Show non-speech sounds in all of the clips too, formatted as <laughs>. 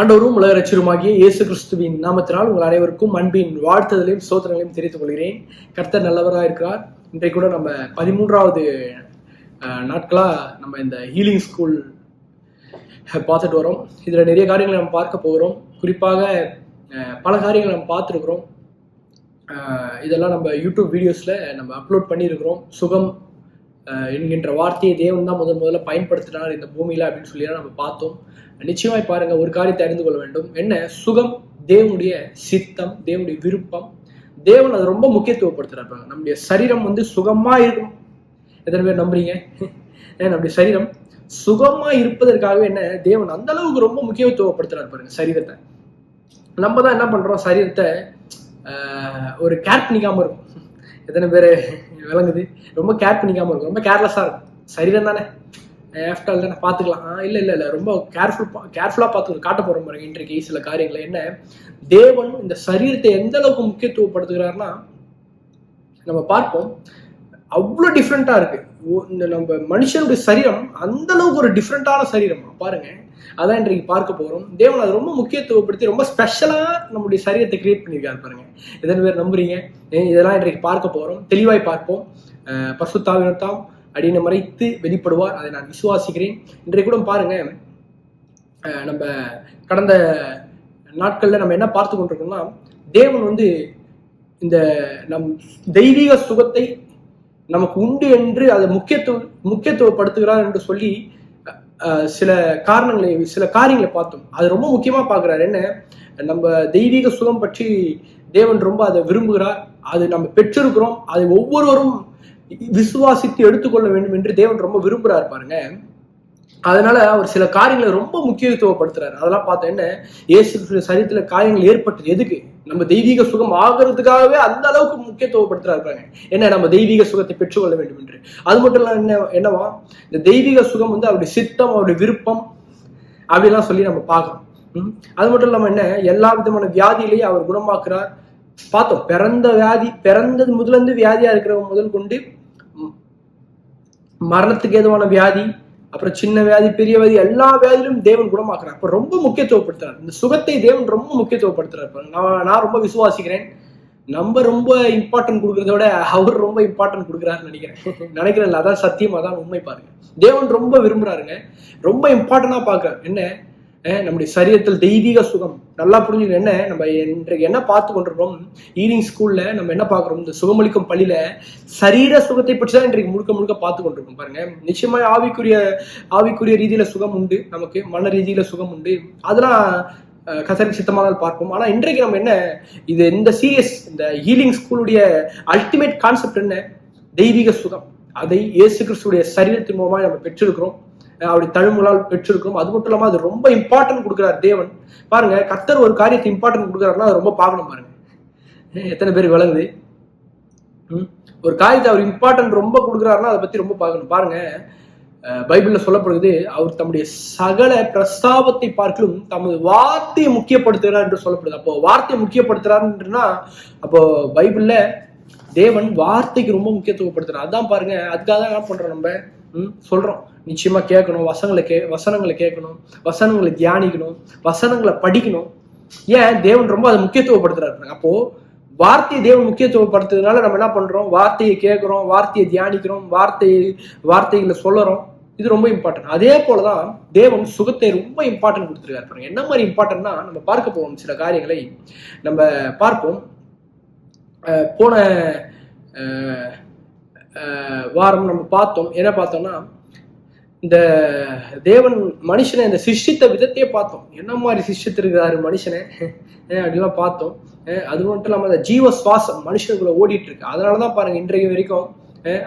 ஆண்டவரும் உலக ரச்சருமாகிய இயேசு கிறிஸ்துவின் நாமத்தினால் உங்கள் அனைவருக்கும் அன்பின் வாழ்த்துதலையும் சோதனைகளையும் தெரிவித்துக் கொள்கிறேன். கர்த்தர் நல்லவராக இருக்கிறார். இன்றைக்கு கூட நம்ம பதிமூன்றாவது நாட்களாக நாட்களா நம்ம இந்த ஹீலிங் ஸ்கூல் பார்த்துட்டு வரோம். இதில் நிறைய காரியங்களை நம்ம பார்க்க போகிறோம். குறிப்பாக பல காரியங்களை நம்ம பார்த்துருக்குறோம். இதெல்லாம் நம்ம யூடியூப் வீடியோஸில் நம்ம அப்லோட் பண்ணியிருக்கிறோம். சுகம் என்கின்ற வார்த்தையை தேவன் தான் முதல் முதல்ல பயன்படுத்தினார் இந்த பூமியில் அப்படின்னு சொல்லி நம்ம பார்த்தோம். நிச்சயமாய் பாருங்க ஒரு காரியத்தை அறிந்து கொள்ள வேண்டும். என்ன? சுகம் தேவனுடைய சித்தம் தேவனுடைய விருப்பம். தேவன் அதை ரொம்ப முக்கியத்துவப்படுத்துறாரு பாருங்க. நம்முடைய சரீரம் வந்து சுகமா இருக்கும். எத்தனை பேர் நம்புறீங்க? ஏன் நம்முடைய சரீரம் சுகமா இருப்பதற்காகவே என்ன? தேவன் அந்த அளவுக்கு ரொம்ப முக்கியத்துவப்படுத்துறாரு பாருங்க சரீரத்தை. நம்ம தான் என்ன பண்றோம்? சரீரத்தை ஒரு கேர் பண்ணிக்காம இருக்கும். எத்தனை பேர் விளங்குது? ரொம்ப கேர் பண்ணிக்காம இருக்கும். ரொம்ப கேர்லெஸ்ஸாக இருக்கும். சரீரம் தானே. ஆஃப்டர் தானே. பார்த்துக்கலாம். ஆ, இல்லை இல்லை இல்லை. ரொம்ப கேர்ஃபுல் கேர்ஃபுல்லாக பார்த்து காட்ட போகிற பாருங்க இன்றைக்கு சில காரியங்களை. என்ன? தேவன் இந்த சரீரத்தை எந்த அளவுக்கு முக்கியத்துவப்படுத்துகிறாருன்னா நம்ம பார்ப்போம். அவ்வளோ டிஃப்ரெண்ட்டாக இருக்குது ஓ- இந்த நம்ம மனுஷனுடைய சரீரம் அந்த அளவுக்கு ஒரு டிஃப்ரெண்ட்டான சரீரம்? பாருங்கள் அதான் இன்றைக்கு பார்க்க போறோம். தேவன் அதை ரொம்ப முக்கியத்துவப்படுத்தி ரொம்ப ஸ்பெஷலாக நம்முடைய சரீரத்தை கிரியேட் பண்ணியிருக்காரு பாருங்க. எத்தனை பேர் நம்புறீங்க? இதெல்லாம் இன்றைக்கு பார்க்க போறோம். தெளிவாய் பார்ப்போம். பசுத்தாவினத்தாம் அப்படின்னு மறைத்து வெளிப்படுவார். அதை நான் விசுவாசிக்கிறேன். இன்றைக்கு கூட பாருங்க. அஹ் நம்ம கடந்த நாட்கள்ல நம்ம என்ன பார்த்து கொண்டிருக்கோம்னா தேவன் வந்து இந்த நம் தெய்வீக சுகத்தை நமக்கு உண்டு என்று அதை முக்கியத்துவ முக்கியத்துவப்படுத்துகிறார் என்று சொல்லி சில காரணங்களை சில காரியங்களை பார்த்தோம். அது ரொம்ப முக்கியமாக பார்க்குறாரு. என்ன? நம்ம தெய்வீக சுகம் பற்றி தேவன் ரொம்ப அதை விரும்புகிறார். அது நம்ம பெற்றிருக்கிறோம். அதை ஒவ்வொருவரும் விசுவாசித்து எடுத்துக்கொள்ள வேண்டும் என்று தேவன் ரொம்ப விரும்புகிறார் பாருங்க. அதனால அவர் சில காரியங்களை ரொம்ப முக்கியத்துவப்படுத்துறாரு. அதெல்லாம் பார்த்தா என்ன? இயேசு கிறிஸ்துவின் சரீரத்துல காரியங்கள் ஏற்பட்டது. எதுக்கு? நம்ம தெய்வீக சுகம் ஆகிறதுக்காகவே அந்த அளவுக்கு முக்கியத்துவப்படுத்துறாரு என்ன நம்ம தெய்வீக சுகத்தை பெற்றுக்கொள்ள வேண்டும் என்று. அது மட்டும் இல்லாம என்ன என்னவா? இந்த தெய்வீக சுகம் வந்து அவருடைய சித்தம் அவருடைய விருப்பம் அப்படிலாம் சொல்லி நம்ம பார்க்கணும். அது மட்டும் இல்லாம என்ன? எல்லா விதமான வியாதியிலையும் அவர் குணமாக்குறார். பார்த்தோம் பிறந்த வியாதி பிறந்தது முதல்ல இருந்து வியாதியா இருக்கிறவங்க முதல் கொண்டு மரணத்துக்கு ஏதுவான வியாதி அப்புறம் சின்ன வியாதி பெரிய வியாதி எல்லா வியாதியிலும் தேவன் குணமாக்குறார். அப்ப ரொம்ப முக்கியத்துவப்படுத்துறார். இந்த சுகத்தை தேவன் ரொம்ப முக்கியத்துவப்படுத்துறாரு. நான் நான் ரொம்ப விசுவாசிக்கிறேன். நம்ம ரொம்ப இம்பார்ட்டன்ட் கொடுக்கறத விட அவர் ரொம்ப இம்பார்ட்டன்ட் கொடுக்குறாருன்னு நினைக்கிறேன். நினைக்கிறேன் அதான் சத்தியம் அதான் உண்மை பாருங்க. தேவன் ரொம்ப விரும்புறாருங்க. ரொம்ப இம்பார்ட்டண்டா பாக்குறாரு என்ன? நம்முடைய சரீரத்தில் தெய்வீக சுகம். நல்லா புரிஞ்சுக்கணும். என்ன? நம்ம இன்றைக்கு என்ன பார்த்து கொண்டிருக்கோம் ஈவினிங் ஸ்கூல்ல நம்ம என்ன பார்க்குறோம்? இந்த சுகமளிக்கும் பள்ளியில சரீர சுகத்தை பற்றி தான் இன்றைக்கு முழுக்க முழுக்க பார்த்து கொண்டிருக்கோம். பாருங்க. நிச்சயமா ஆவிக்குரிய ஆவிக்குரிய ரீதியில சுகம் உண்டு. நமக்கு மன ரீதியில சுகம் உண்டு. அதெல்லாம் கசரி சித்தமானால் பார்ப்போம். ஆனா இன்றைக்கு நம்ம என்ன? இது இந்த சீரியஸ் இந்த ஹீலிங் ஸ்கூலுடைய அல்டிமேட் கான்செப்ட் என்ன? தெய்வீக சுகம். அதை இயேசு கிறிஸ்துடைய சரீரத்தின் மூலமா நம்ம பெற்றிருக்கிறோம். அவருடைய தழும்புகளால் பெற்றிருக்கும் அது மட்டும் இல்லாமல் அது ரொம்ப இம்பார்ட்டன்ட் கொடுக்குறார் தேவன். பாருங்க கர்த்தர் ஒரு காரியத்தை இம்பார்ட்டன்ட் கொடுக்குறாருன்னா அது ரொம்ப பார்க்கணும் பாருங்க. எத்தனை பேர் விளங்குது? ம்? ஒரு காரியத்தை அவர் இம்பார்ட்டன்ட் ரொம்ப கொடுக்குறாருன்னா அதை பத்தி ரொம்ப பார்க்கணும். பாருங்க பைபிளில் பைபிள்ல சொல்லப்படுகிறது அவர் தம்முடைய சகல பிரஸ்தாபத்தை பார்க்கலும் தமது வார்த்தையை முக்கியப்படுத்துகிறார் என்று சொல்லப்படுது. அப்போ வார்த்தையை முக்கியப்படுத்துறாருன்றா அப்போ பைபிளில் தேவன் வார்த்தைக்கு ரொம்ப முக்கியத்துவப்படுத்துறார். அதான் பாருங்க அதுக்காக தான் என்ன பண்றோம் நம்ம? ம், சொல்றோம். நிச்சயமா கேட்கணும் வசனங்களை கே வசனங்களை கேட்கணும் வசனங்களை தியானிக்கணும் வசனங்களை படிக்கணும். ஏன்? தேவன் ரொம்ப அதை முக்கியத்துவப்படுத்துறாரு அப்போது அப்போ வார்த்தையை தேவன் முக்கியத்துவப்படுத்துறதுனால நம்ம என்ன பண்றோம்? வார்த்தையை கேட்கிறோம் வார்த்தையை தியானிக்கிறோம் வார்த்தையை வார்த்தைகளை சொல்லறோம். இது ரொம்ப இம்பார்ட்டன்ட் அதே போலதான் தேவன் சுகத்தை ரொம்ப இம்பார்ட்டன்ட் கொடுத்துருக்காரு பாருங்க. என்ன மாதிரி இம்பார்ட்டன்ட்னா நம்ம பார்க்க போவோம் சில காரியங்களை நம்ம பார்ப்போம். போன வாரம் நம்ம பார்த்தோம். என்ன பார்த்தோம்னா இந்த தேவன் மனுஷனை இந்த சிஷ்டித்த விதத்தையே பார்த்தோம். என்ன மாதிரி சிஷ்டித்திருக்கிறாரு மனுஷனை? அப்படிலாம் பார்த்தோம். அது மட்டும் இல்லாமல் அந்த ஜீவ சுவாசம் மனுஷனுக்குள்ள ஓடிட்டு இருக்கு. அதனால தான் பாருங்க இன்றைக்கு வரைக்கும்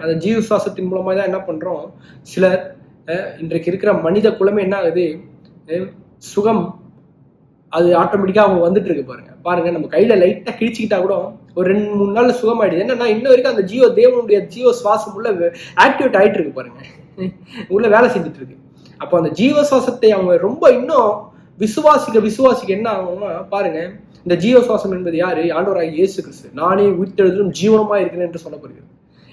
அந்த ஜீவ சுவாசத்தின் மூலமாக தான் என்ன பண்றோம்? சிலர் இன்றைக்கு இருக்கிற மனித குலமே என்ன ஆகுது? சுகம் அது ஆட்டோமேட்டிக்காக அவங்க வந்துட்டு இருக்கு பாருங்க. பாருங்க நம்ம கையில லைட்டா கிழிச்சிக்கிட்டா கூட ஒரு ரெண்டு மூணு நாள்ல சுகமாயிடுது. என்னன்னா இன்ன வரைக்கும் அந்த ஜியோ தேவனுடைய ஜீவ சுவாசம் உள்ள ஆக்டிவேட் ஆயிட்டு இருக்கு பாருங்க. உள்ள வேலை செஞ்சுட்டு இருக்கு அப்போ அந்த ஜீவ சுவாசத்தை அவங்க ரொம்ப இன்னும் விசுவாசிக்க விசுவாசிக்க என்ன ஆகும்னா பாருங்க இந்த ஜீவ சுவாசம் என்பது யாரு? ஆண்டவராக இயேசு கிறிஸ்து. நானே உயிர்த்தெழுதலும் ஜீவனமா இருக்கிறேன் என்று சொல்லப்படுகிறது.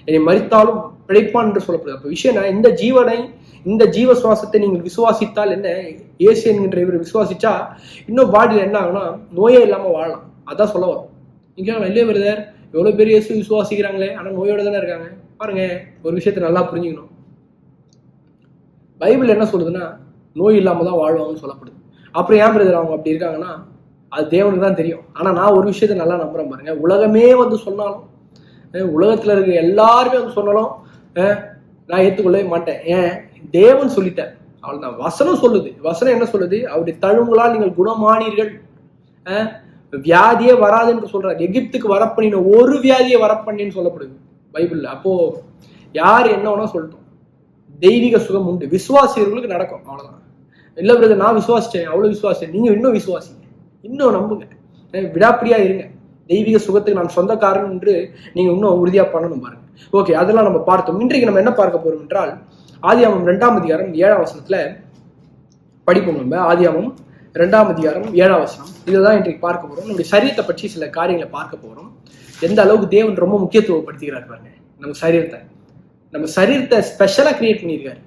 என்னை மறித்தாலும் பிழைப்பான் என்று சொல்லப்படுது அப்ப விஷயம் என்ன இந்த ஜீவனை இந்த ஜீவ சுவாசத்தை நீங்கள் விசுவாசித்தால் என்ன? இயேசு என்கின்ற இவர் விசுவாசிச்சா இன்னும் பாடியில் என்ன ஆகும்னா நோயே இல்லாமல் வாழலாம். அதான் சொல்ல வரும். இங்கே வெளியே பிரதர் எவ்வளோ பேர் இயேசு விசுவாசிக்கிறாங்களே ஆனால் நோயோட தானே இருக்காங்க. பாருங்க ஒரு விஷயத்தை நல்லா புரிஞ்சுக்கணும். பைபிள் என்ன சொல்லுதுன்னா நோய் இல்லாமல் தான் வாழ்வாங்கன்னு சொல்லப்படுது. அப்புறம் ஏன் பிரதர் அவங்க அப்படி இருக்காங்கன்னா அது தேவனுக்கு தான் தெரியும். ஆனால் நான் ஒரு விஷயத்த நல்லா நம்புறேன் பாருங்க. உலகமே வந்து சொன்னாலும் உலகத்தில் இருக்கிற இருக்க எல்லாருமே வந்து சொன்னாலும் நான் ஏற்றுக்கொள்ளவே மாட்டேன். ஏன்? தேவன் சொல்லிட்டேன் அவ்வளோதான் வசனம் சொல்லுது. வசனம் என்ன சொல்லுது? அவருடைய தழும்புகளால் நீங்கள் குணமானீர்கள். வியாதியே வராது என்று சொல்றாரு. எகிப்துக்கு வரப்பண்ணின ஒரு வியாதியை வரப்பண்ணின்னு சொல்லப்படுது பைபிள்ல. அப்போ யார் என்ன வேணா சொல்லட்டும். தெய்வீக சுகம் உண்டு. விசுவாசியர்களுக்கு நடக்கும். அவ்வளவுதான். இல்ல பிரதர் நான் விசுவாசிச்சேன். அவ்வளவு விசுவாசிச்சேன். நீங்க இன்னும் விசுவாசிங்க. இன்னும் நம்புங்க. விடாப்பிடியா இருங்க. தெய்வீக சுகத்துக்கு நான் சொந்தக்காரன் என்று நீங்க இன்னும் உறுதியா பண்ணணும் பாருங்க. ஓகே அதெல்லாம் நம்ம பார்த்தோம். இன்றைக்கு நம்ம என்ன பார்க்க போறோம் என்றால் ஆதியாமம் ரெண்டாம் அதிகாரம் ஏழாம் வசனத்துல படிப்போம் நம்ம. ஆதியாமம் ரெண்டாம் அதிகாரம் ஏழாம் வசனம். இதுதான் இன்றைக்கு பார்க்க போறோம். நம்முடைய சரீரத்தை பற்றி சில காரியங்களை பார்க்க போறோம். எந்த அளவுக்கு தேவன் ரொம்ப முக்கியத்துவப்படுத்துகிறார் பாருங்க. நம்ம சரீரத்தை. நம்ம சரீரத்தை ஸ்பெஷலா கிரியேட் பண்ணியிருக்காரு.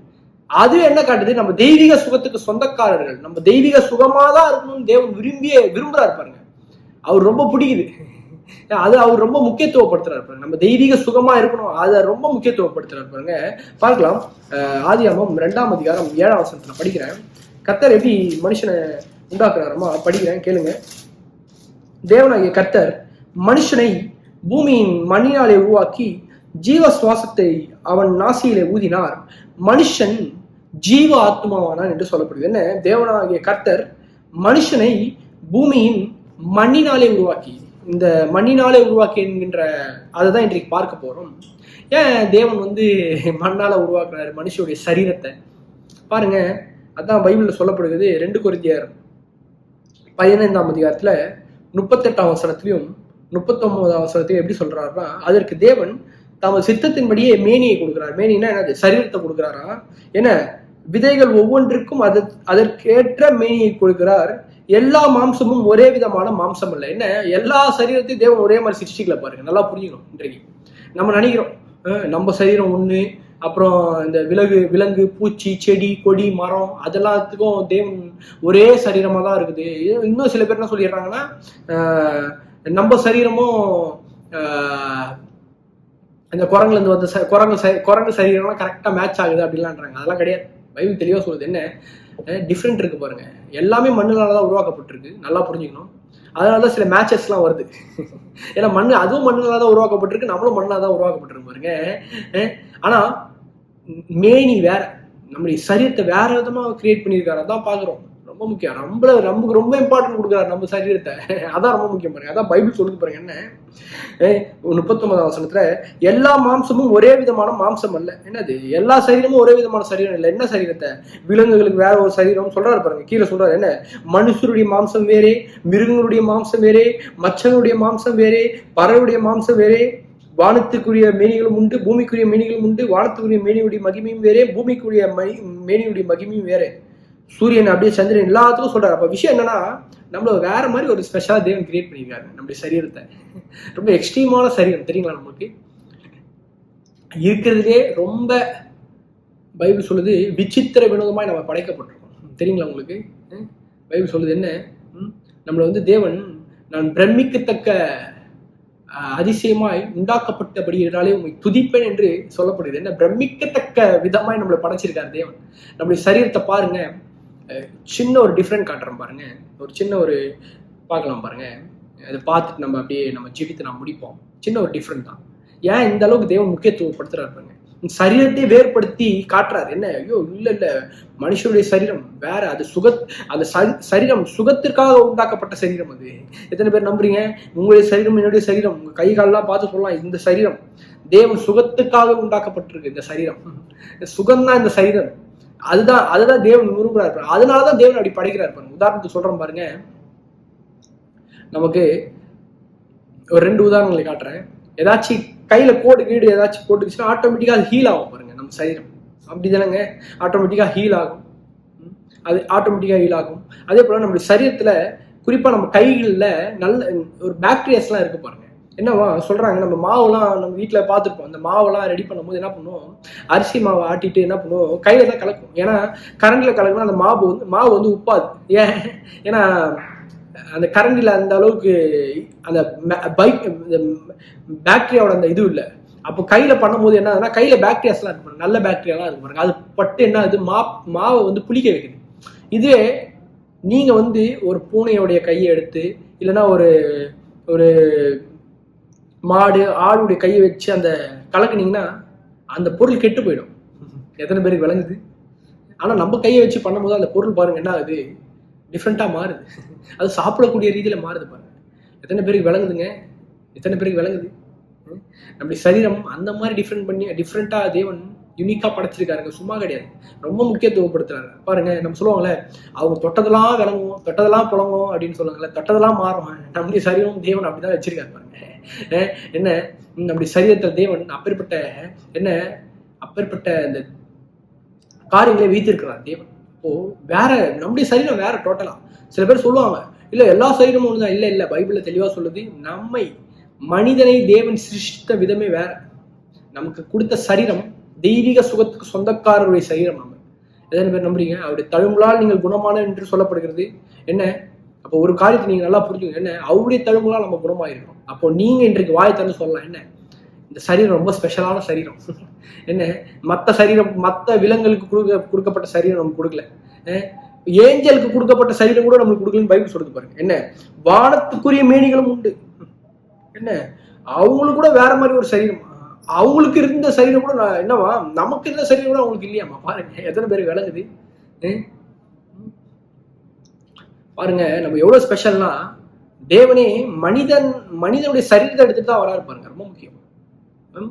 அது என்ன காட்டுது? நம்ம தெய்வீக சுகத்துக்கு சொந்தக்காரர்கள் நம்ம தெய்வீக சுகமா தான் இருக்கணும்னு தேவன் விரும்பிய விரும்புறாரு பாருங்க. அவர் ரொம்ப பிடிக்குது. அது அவர் ரொம்ப முக்கியத்துவப்படுத்துறாரு பாருங்க. நம்ம தெய்வீக சுகமா இருக்கணும் அதை ரொம்ப முக்கியத்துவப்படுத்துறாரு பாருங்க. பார்க்கலாம். ஆதியாமம் ரெண்டாம் அதிகாரம் ஏழாம் வசனத்துல படிக்கிறேன். கத்தர் எப்படி மனுஷனை உண்டாக்குறாருமா படிக்கிறேன் கேளுங்க. தேவனாகிய கர்த்தர் மனுஷனை பூமியின் மண்ணினாலே உருவாக்கி ஜீவ சுவாசத்தை அவன் நாசியிலே ஊதினார். மனுஷன் ஜீவ ஆத்மாவானான் என்று சொல்லப்படுது. என்ன? தேவனாகிய கர்த்தர் மனுஷனை பூமியின் மண்ணினாலே உருவாக்கி. இந்த மண்ணினாலே உருவாக்கி என்கின்ற அதை தான் இன்றைக்கு பார்க்க போகிறோம் ஏன் தேவன் வந்து மண்ணால் உருவாக்குறாரு? மனுஷனுடைய சரீரத்தை. பாருங்க அதான் பைபிளில் சொல்லப்படுகிறது ரெண்டு கொரிந்தியர் பதினைந்தாம் அதிகாரத்தில் முப்பத்தெட்டாம் அவசரத்திலையும் முப்பத்தொம்போதாம் வசனத்தையும் எப்படி சொல்கிறாருன்னா அதற்கு தேவன் தமது சித்தத்தின்படியே மேனியை கொடுக்குறார். மேனின்னா என்னது? சரீரத்தை கொடுக்குறாரா? என்ன? விதைகள் ஒவ்வொன்றுக்கும் அது அதற்கேற்ற மேனியை கொடுக்கிறார். எல்லா மாம்சமும் ஒரே விதமான மாம்சம் இல்லை என்ன? எல்லா சரீரத்தையும் தேவன் ஒரே மாதிரி சிருஷ்டிக்கல பாருங்க. நல்லா புரியணும் இன்றைக்கு. நம்ம நினைக்கிறோம். நம்ம சரீரம் ஒண்ணு அப்புறம் இந்த விலகு விலங்கு பூச்சி செடி கொடி மரம் அதெல்லாத்துக்கும் தேவன் ஒரே சரீரமா தான் இருக்குது. இன்னும் சில பேர் என்ன சொல்லிடுறாங்கன்னா நம்ம சரீரமும் அந்த குரங்குல இருந்து வந்த ச- குரங்கு ச- குரங்கு சரீரம்லாம் கரெக்டா மேட்ச் ஆகுது அப்படிலான்றாங்க அதெல்லாம் கிடையாது. பைபிள் தெளிவாக சொல்லுது என்ன? டிஃப்ரெண்ட் இருக்கு பாருங்க. எல்லாமே மண்ணுனால தான் உருவாக்கப்பட்டிருக்கு. நல்லா புரிஞ்சுக்கணும். அதனால தான் சில மேட்சஸ்லாம் வருது. <laughs> ஏன்னா மண் அதுவும் மண்ணுனால தான் உருவாக்கப்பட்டிருக்கு. நம்மளும் மண்ணால தான் உருவாக்கப்பட்டிருக்கு பாருங்க. ஆனால் மேனி வேற. நம்முடைய சரீரத்தை வேற விதமாக கிரியேட் பண்ணியிருக்காரு. தான் பார்க்குறோம். ரொம்ப முக்கியம். ரொம்ப நமக்கு ரொம்ப இம்பார்ட்டன்ட் கொடுக்குறாரு நம்ம சரீரத்தை. அதான் ரொம்ப முக்கியம் பாருங்க. அதான் பைபிள் சொல்லுது பாருங்க என்ன? அஹ் முப்பத்தொன்பதாம் வசனத்துல எல்லா மாம்சமும் ஒரே விதமான மாம்சம் அல்ல. என்னது? எல்லா சரீரமும் ஒரே விதமான சரீரம் இல்லை. என்ன சரீரத்தை? விலங்குகளுக்கு வேற ஒரு சரீரம் சொல்றாரு பாருங்க. கீழே சொல்றாரு என்ன? மனுஷருடைய மாம்சம் வேறே மிருகங்களுடைய மாம்சம் வேறே மச்சனுடைய மாம்சம் வேறே பறவையுடைய மாம்சம் வேறே வானத்துக்குரிய மேனிகளும் உண்டு பூமிக்குரிய மேனிகளும் உண்டு வானத்துக்குரிய மேனியுடைய மகிமையும் வேறே பூமிக்குரிய மணி மேனியுடைய மகிமையும் வேறே. சூரியன் அப்படியே சந்திரன் எல்லாத்துக்கும் சொல்றாரு. அப்ப விஷயம் என்னன்னா நம்மள வேற மாதிரி ஒரு ஸ்பெஷலா தேவன் கிரியேட் பண்ணியிருக்காரு. நம்முடைய சரீரத்தை. ரொம்ப எக்ஸ்ட்ரீமான சரீரம். தெரியுங்களா நமக்கு? இருக்கிறதுலே ரொம்ப பைபிள் சொல்லுது விசித்திர வினோதமாய் நம்ம படைக்கப்பட்டிருக்கோம். தெரியுங்களா உங்களுக்கு? ம்? பைபிள் சொல்லுது என்ன? ம்? நம்மளை வந்து தேவன் நான் பிரமிக்கத்தக்க அதிசயமாய் அதிசயமாய் உண்டாக்கப்பட்டபடியினாலே உண்மை துதிப்பேன் என்று சொல்லப்படுது என்ன? பிரமிக்கத்தக்க விதமாய் நம்மளை படைச்சிருக்காரு தேவன். நம்மளுடைய சரீரத்தை பாருங்க. சின்ன ஒரு டிஃப்ரெண்ட் காட்டுறோம் பாருங்க. ஒரு சின்ன ஒரு பார்க்கலாம் பாருங்க. அதை பார்த்துட்டு நம்ம அப்படியே நம்ம ஜீவித்தை நான் முடிப்போம். சின்ன ஒரு டிஃப்ரெண்ட் தான். ஏன் இந்த அளவுக்கு தேவன் முக்கியத்துவப்படுத்துறாரு பாருங்க. சரீரத்தை வேறுபடுத்தி காட்டுறாரு. என்ன? ஐயோ இல்ல இல்ல. மனுஷனுடைய சரீரம் வேற. அது சுகத் அந்த சரீரம் சுகத்திற்காக உண்டாக்கப்பட்ட சரீரம் அது. எத்தனை பேர் நம்புறீங்க? உங்களுடைய சரீரம் என்னுடைய சரீரம். உங்க கை காலெல்லாம் பார்த்து சொல்லலாம். இந்த சரீரம். தேவன் சுகத்துக்காக உண்டாக்கப்பட்டிருக்கு இந்த சரீரம். சுகம்தான் இந்த சரீரம். அதுதான் அதுதான் தேவன் விரும்புறாரு பாருங்க. அதனாலதான் தேவன் அப்படி படைக்கிறார் பாருங்க உதாரணத்துக்கு சொல்றேன் பாருங்க. நமக்கு ஒரு ரெண்டு உதாரணங்களை காட்டுறேன். ஏதாச்சும் கையில கோடு கீடு ஏதாச்சும் போட்டுக்கிச்சுன்னா ஆட்டோமேட்டிக்கா அது ஹீல் ஆகும் பாருங்க நம்ம சரீரம். அப்படி தானேங்க ஆட்டோமேட்டிக்கா ஹீல் ஆகும். அது ஆட்டோமேட்டிக்கா ஹீல் ஆகும். அதே போல நம்மளுடைய சரீரத்துல குறிப்பா நம்ம கைகளில் நல்ல ஒரு பாக்டீரியாஸ்லாம் இருக்கு பாருங்க. என்னவா சொல்றாங்க நம்ம மாவுலாம் நம்ம வீட்டில் பார்த்துருப்போம். அந்த மாவுலாம் ரெடி பண்ணும்போது என்ன பண்ணுவோம்? அரிசி மாவை ஆட்டிட்டு என்ன பண்ணுவோம்? கையில தான் கலக்கும். ஏன்னா கரண்டில் கலக்குனா அந்த மாவு வந்து மாவு வந்து உப்பாது. ஏன்? ஏன்னா அந்த கரண்டில் அந்த அளவுக்கு அந்த பைக் பேக்டீரியாவோட அந்த இது இல்லை. அப்போ கையில பண்ணும்போது என்ன ஆகுதுன்னா கையில பாக்டீரியாஸ்லாம் இருக்கு நல்ல பாக்டீரியாலாம் இருக்கு பாருங்க. அது பட்டு என்ன ஆகுது? மா மாவை வந்து புளிக்க வைக்குது. இதே நீங்க வந்து ஒரு பூனையோடைய கையை எடுத்து இல்லைன்னா ஒரு ஒரு மாடு ஆடுடைய கையை வச்சு அந்த கலக்குனீங்கன்னா அந்த பொருள் கெட்டு போயிடும். எத்தனை பேருக்கு விளங்குது? ஆனால் நம்ம கையை வச்சு பண்ணும்போது அந்த பொருள் பாருங்க என்ன ஆகுது? டிஃப்ரெண்ட்டாக மாறுது. அது சாப்பிடக்கூடிய ரீதியில் மாறுது பாருங்க. எத்தனை பேருக்கு விளங்குதுங்க? எத்தனை பேருக்கு விளங்குது? ம்? நம்முடைய சரீரம் அந்த மாதிரி டிஃப்ரெண்ட் பண்ணி டிஃப்ரெண்ட்டாக தேவன் யூனிக்காக படைச்சிருக்காருங்க. சும்மா கிடையாது. ரொம்ப முக்கியத்துவப்படுத்துறாங்க பாருங்க நம்ம சொல்லுவாங்களே அவங்க தொட்டதெல்லாம் விளங்கும் தொட்டதெல்லாம் புழங்கும் அப்படின்னு சொல்லுவாங்கல்ல தொட்டதெல்லாம் மாறும். நம்முடைய சரீரம் தேவன் அப்படிதான் வச்சிருக்காரு பாருங்க. என்ன? நம்முடைய சரீரத்தில் தேவன் அப்பேற்பட்ட என்ன? அப்பேற்பட்ட இந்த காரியங்களை வைத்திருக்கிறான் தேவன். ஓ வேற நம்முடைய சரீரம் வேற டோட்டலா சில பேர் சொல்லுவாங்க இல்ல எல்லா சரீரமும் ஒண்ணுதான். இல்ல இல்ல பைபிள்ல தெளிவா சொல்லுது நம்மை மனிதனை தேவன் சிருஷ்டித்த விதமே வேற. நமக்கு கொடுத்த சரீரம் தெய்வீக சுகத்துக்கு சொந்தக்காரருடைய சரீரம் நம்ம எத்தனை பேர் நம்புறீங்க? அவருடைய தழும்புலால் நீங்கள் குணமான என்று சொல்லப்படுகிறது. என்ன? அப்போ ஒரு காரியத்தை நீங்க நல்லா புரிஞ்சுக்கணும். என்ன? அவருடைய தழும்புலாம் நம்ம குணமாயிருக்கோம் அப்போ நீங்க இன்றைக்கு வாயை திறந்து சொல்லலாம். என்ன? இந்த சரீரம் ரொம்ப ஸ்பெஷலான சரீரம். என்ன? மற்ற சரீரம் மற்ற விலங்குகளுக்கு கொடுக்க கொடுக்கப்பட்ட சரீரம் நமக்கு கொடுக்கல. ஏஞ்சலுக்கு கொடுக்கப்பட்ட சரீரம் கூட நம்மளுக்கு கொடுக்கலன்னு பைபிள் சொல்லுது பாருங்க. என்ன? வானத்துக்குரிய மேனிகளும் உண்டு. என்ன? அவங்களுக்கு கூட வேற மாதிரி ஒரு சரீரம். அவங்களுக்கு இருந்த சரீரம் கூட நான் என்னவா? நமக்கு இருந்த சரீரம் கூட அவங்களுக்கு இல்லையாமா பாருங்க. எத்தனை பேர் விளங்குது? ஏன் பாருங்க நம்ம எவ்வளவு ஸ்பெஷல்னா தேவனே மனிதன் மனிதனுடைய சரீரத்தை எடுத்துட்டு தான் வராரு பாருங்க ரொம்ப முக்கியம்.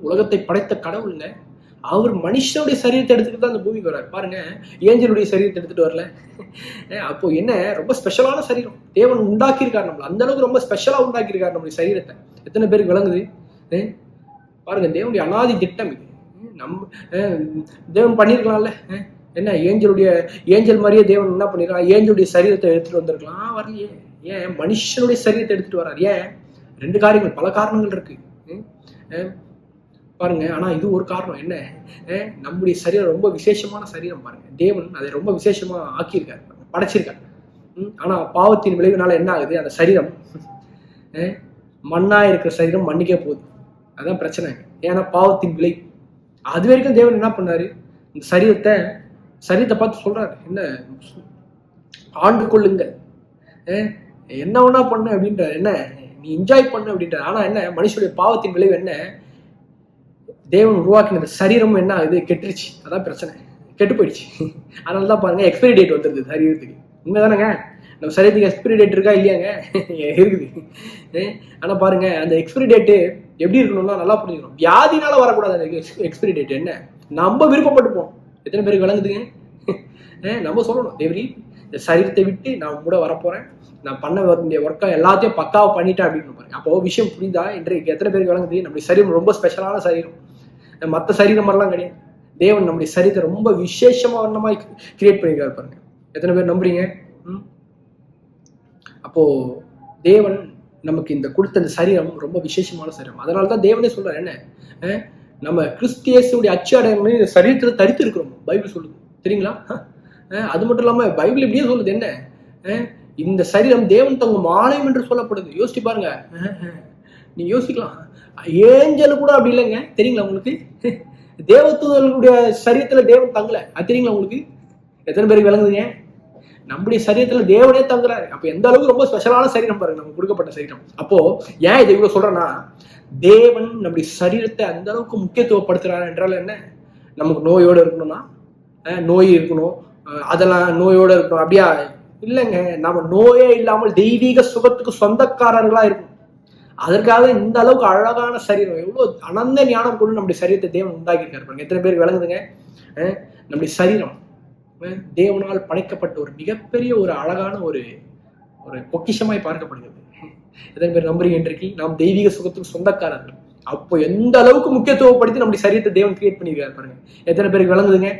உலகத்தை படைத்த கடவுளுங்க அவர் மனுஷனுடைய சரீரத்தை எடுத்துக்கிட்டு தான் அந்த பூமிக்கு வர்றாரு பாருங்க ஏஞ்சலுடைய சரீரத்தை எடுத்துட்டு வரல. அப்போ என்ன ரொம்ப ஸ்பெஷலான சரீரம். தேவன் உண்டாக்கியிருக்காரு நம்மள. அந்த அளவுக்கு ரொம்ப ஸ்பெஷலா உண்டாக்கியிருக்காரு நம்மளுடைய சரீரத்தை. எத்தனை பேருக்கு விளங்குது? பாருங்க தேவனுடைய அனாதி திட்டம் இது. ஹம், நம்ம தேவன் பண்ணியிருக்கலாம்ல என்ன ஏஞ்சலுடைய ஏஞ்சல் மாதிரியே தேவன் என்ன பண்ணிருக்கான்? ஏஞ்சலுடைய சரீரத்தை எடுத்துட்டு வந்திருக்கலாம். வரலையே. ஏன் மனுஷனுடைய சரீரத்தை எடுத்துட்டு வர்றாரு ஏன்? ரெண்டு காரியங்கள் பல காரணங்கள் இருக்கு. பாருங்க ஆனா இது ஒரு காரணம். என்ன? நம்முடைய சரீரம் ரொம்ப விசேஷமான சரீரம் பாருங்க. தேவன் அதை ரொம்ப விசேஷமா ஆக்கியிருக்காரு. படைச்சிருக்காரு. ஆனா பாவத்தின் விளைவுனால என்ன ஆகுது? அந்த சரீரம் மண்ணா இருக்கிற சரீரம் மண்ணுக்கே போகுது. அதான் பிரச்சனை. ஏன்னா பாவத்தின் விளை. அது வரைக்கும் தேவன் என்ன பண்ணாரு? இந்த சரீரத்தை சரிதை பார்த்து சொல்றாரு. என்ன? ஆண்டு கொள்ளுங்கள் என்ன ஒன்றா பண்ணு அப்படின்ற என்ன? நீ என்ஜாய் பண்ணு அப்படின்ற ஆனா என்ன? மனுஷனுடைய பாவத்தின் விளைவு என்ன? தேவன் உருவாக்கின சரீரமும் என்ன ஆகுது? கெட்டுருச்சு. அதான் பிரச்சனை. கெட்டு போயிடுச்சு. அதனால தான் பாருங்க எக்ஸ்பைரி டேட் வந்துருது சரீரத்துக்கு. உண்மைதானங்க? நம்ம சரீரத்துக்கு எக்ஸ்பைரி டேட் இருக்கா இல்லையாங்க? இருக்குது. ஆனால் ஆனா பாருங்க அந்த எக்ஸ்பைரி டேட்டு எப்படி இருக்கணும்னா நல்லா புரிஞ்சுக்கணும். வியாதினால வரக்கூடாது எக்ஸ்பைரி டேட் என்ன? நம்ம விருப்பப்பட்டுப்போம். எத்தனை பேருக்கு விளங்குதுங்க? நம்ம சொல்லணும். தேவரி இந்த சரீரத்தை விட்டு நான் கூட வரப்போறேன். நான் பண்ண வேண்டிய ஒர்க்கை எல்லாத்தையும் பக்காவை பண்ணிட்டேன் அப்படின்னு பாருங்க அப்போ விஷயம் புரியுதா? இன்றைக்கு எத்தனை பேருக்கு விளங்குது? நம்முடைய சரீரம் ரொம்ப ஸ்பெஷலான சரீரம். மற்ற சரீரம் மாதிரிலாம் கிடையாது. தேவன் நம்முடைய சரீரத்தை ரொம்ப விசேஷமா வண்ணமாய் கிரியேட் பண்ணியிருக்காரு பாருங்க. எத்தனை பேர் நம்புறீங்க? ம்? அப்போ தேவன் நமக்கு இந்த கொடுத்த இந்த சரீரம் ரொம்ப விசேஷமான சரீரம். அதனால தான் தேவனே சொல்றாரு என்ன? நம்ம கிறிஸ்தியேசுடைய அச்சு அடையாளங்களை இந்த சரீரத்தில் தரித்து இருக்கிறோம் பைபிள் சொல்லுது. தெரியுங்களா? அது மட்டும் இல்லாமல் பைபிள் இப்படியே சொல்லுது. என்ன? இந்த சரீரம் தேவன் தங்கும் ஆலயம் என்று சொல்லப்படுது. யோசிச்சு பாருங்க. அஹ், நீ யோசிக்கலாம். ஏஞ்சல் கூட அப்படி இல்லைங்க. தெரியுங்களா உங்களுக்கு? தேவத்துவர்களுடைய சரீரத்துல தேவன் தங்கல. அது தெரியுங்களா உங்களுக்கு? எத்தனை பேருக்கு விளங்குதுங்க? நம்முடைய சரீரத்துல தேவனே தங்குறாரு. அப்ப எந்த அளவுக்கு ரொம்ப ஸ்பெஷலான சரீரம் பாருங்க. நமக்கு கொடுக்கப்பட்ட சரீரம். அப்போ ஏன் இதை இவ்வளவு சொல்றேன்னா தேவன் நம்முடைய சரீரத்தை அந்த அளவுக்கு முக்கியத்துவப்படுத்துறாரு என்றால் என்ன? நமக்கு நோயோடு இருக்கணும்னா நோய் இருக்கணும். அதெல்லாம் நோயோட இருக்கணும். அப்படியா? இல்லைங்க. நம்ம நோயே இல்லாமல் தெய்வீக சுகத்துக்கு சொந்தக்காரர்களா இருக்கணும். அதற்காக இந்த அளவுக்கு அழகான சரீரம் எவ்வளோ அனந்த ஞானம் கொண்டு நம்முடைய சரீரத்தை தேவன் உண்டாக்கியிருக்காரு பாருங்க. எத்தனை பேர் விளங்குதுங்க? நம்முடைய சரீரம் தேவனால் படைக்கப்பட்ட ஒரு மிகப்பெரிய ஒரு அழகான ஒரு ஒரு பொக்கிஷமாய் பார்க்கப்படுகிறது. எத்தனை பேர் நம்புறீங்க இன்றைக்கு? நாம் தெய்வீக சுகத்துக்கு சொந்தக்காரர்கள். அப்போ எந்த அளவுக்கு முக்கியத்துவப்படுத்தி நம்முடைய சரீரத்தை தேவன் கிரியேட் பண்ணியிருக்காரு பாருங்க. எத்தனை பேருக்கு விளங்குதுங்க?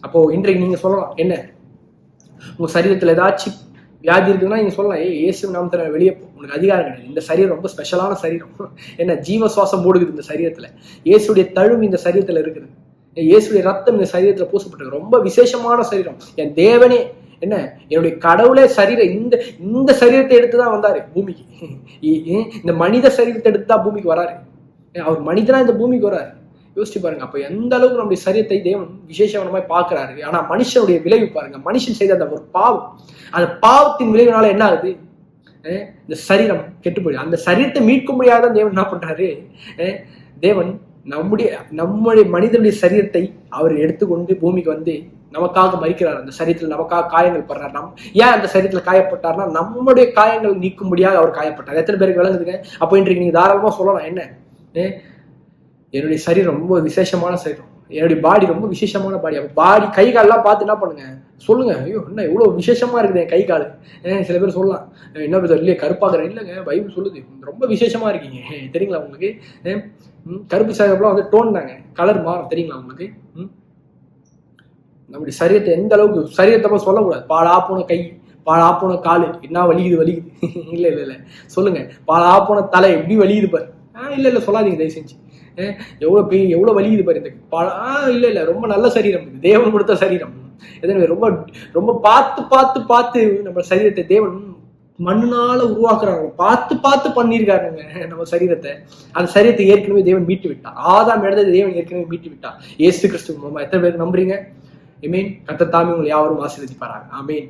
அப்போ இன்றைக்கு நீங்க சொல்லலாம். என்ன? உங்க சரீரத்துல ஏதாச்சும் வியாதி இருக்குன்னா நீங்க சொல்லலாம். ஏய் இயேசு வெளியே போ. உனக்கு அதிகாரம் கிடையாது. இந்த சரீரம் ரொம்ப ஸ்பெஷலான சரீரம். <laughs> என்ன ஜீவ சுவாசம் ஓடுகுது இந்த சரீரத்துல. இயேசுடைய தழும் இந்த சரீரத்துல இருக்குது. இயேசுடைய ரத்தம் இந்த சரீரத்துல பூசப்பட்டிருக்கு ரொம்ப விசேஷமான சரீரம். என் தேவனே என்ன என்னுடைய கடவுளே சரீரம் இந்த இந்த சரீரத்தை எடுத்து தான் வந்தாரு பூமிக்கு. <laughs> இந்த மனித சரீரத்தை எடுத்து தான் பூமிக்கு வராரு. அவர் மனிதனா இந்த பூமிக்கு வராரு. யோசிச்சு பாருங்க. அப்ப எந்த அளவுக்கு நம்முடைய சரீரத்தை தேவன் விசேஷமாய் பார்க்கிறாரு? ஆனா மனுஷனுடைய விளைவு பாருங்க. மனுஷன் செய்த அந்த ஒரு பாவம். அந்த பாவத்தின் விளைவுனால என்ன ஆகுது? இந்த சரீரம் கெட்டு போயிடும் அந்த சரீரத்தை மீட்க முடியாத தேவன் என்ன பண்றாரு? தேவன் நம்முடைய நம்முடைய மனிதனுடைய சரீரத்தை அவர் எடுத்துக்கொண்டு பூமிக்கு வந்து நமக்காக மறிக்கிறார் அந்த சரீரத்தில் நமக்காக காயங்கள் படுறார். நம் ஏன் அந்த சரீரத்தில் காயப்பட்டார்னா நம்முடைய காயங்கள் நீக்கும்படியாக அவர் காயப்பட்டார். எத்தனை பேருக்கு விளங்குதுங்க? அப்போ இன்றைக்கு நீங்க தாராளமா சொல்லலாம். என்ன? என்னுடைய சரீரம் ரொம்ப விசேஷமான சரீரம் என்னுடைய பாடி ரொம்ப விசேஷமான பாடி அப்போ பாடி கை கால்லாம் பார்த்து என்ன பண்ணுங்க? சொல்லுங்க. ஐயோ என்ன இவ்வளோ விசேஷமா இருக்குது என் கை கால் சில பேர் சொல்லலாம். என்ன பேர் இல்லையே கருப்பாக்குறேன். இல்லைங்க பைபிள் சொல்லுது. ரொம்ப விசேஷமா இருக்கீங்க. தெரியுங்களா உங்களுக்கு? ம், கருப்பு சாகப்பெல்லாம் வந்து டோன் தாங்க. கலர் மாறும். தெரியுங்களா உங்களுக்கு? ம்? நம்முடைய சரீரத்தை எந்த அளவுக்கு சரீரத்தை சொல்லக்கூடாது. பால் ஆப்போன கை பால் போன காலு. என்ன வலிக்குது வலிக்குது? <laughs> இல்லை இல்லை இல்லை. சொல்லுங்க. பாலா போன தலை எப்படி வலிக்குது பாரு. ஆ இல்லை இல்லை சொல்லாதீங்க தயவு செஞ்சு. எவ்வளோ எவ்வளவு பெய் எவ்வளவு வலிக்குது பாரு இந்த பல ஆ இல்லை ரொம்ப நல்ல சரீரம் இது. தேவன் கொடுத்த சரீரம். எதனால ரொம்ப ரொம்ப பார்த்து பார்த்து பார்த்து நம்ம சரீரத்தை தேவன் மண்ணுனால உருவாக்குறாங்க. பார்த்து பார்த்து பண்ணியிருக்காருங்க நம்ம சரீரத்தை. அந்த சரீரத்தை ஏற்கனவே தேவன் மீட்டு விட்டார். ஆதாம் இடத்தை தேவன் ஏற்கனவே மீட்டு விட்டார். ஏசு கிறிஸ்து மூலமா. எத்தனை பேர் நம்புறீங்க? ஐ மீன் கத்த தாமி உங்களை யாரும் ஆசீர்வதிப்பாராங்க ஆமீன்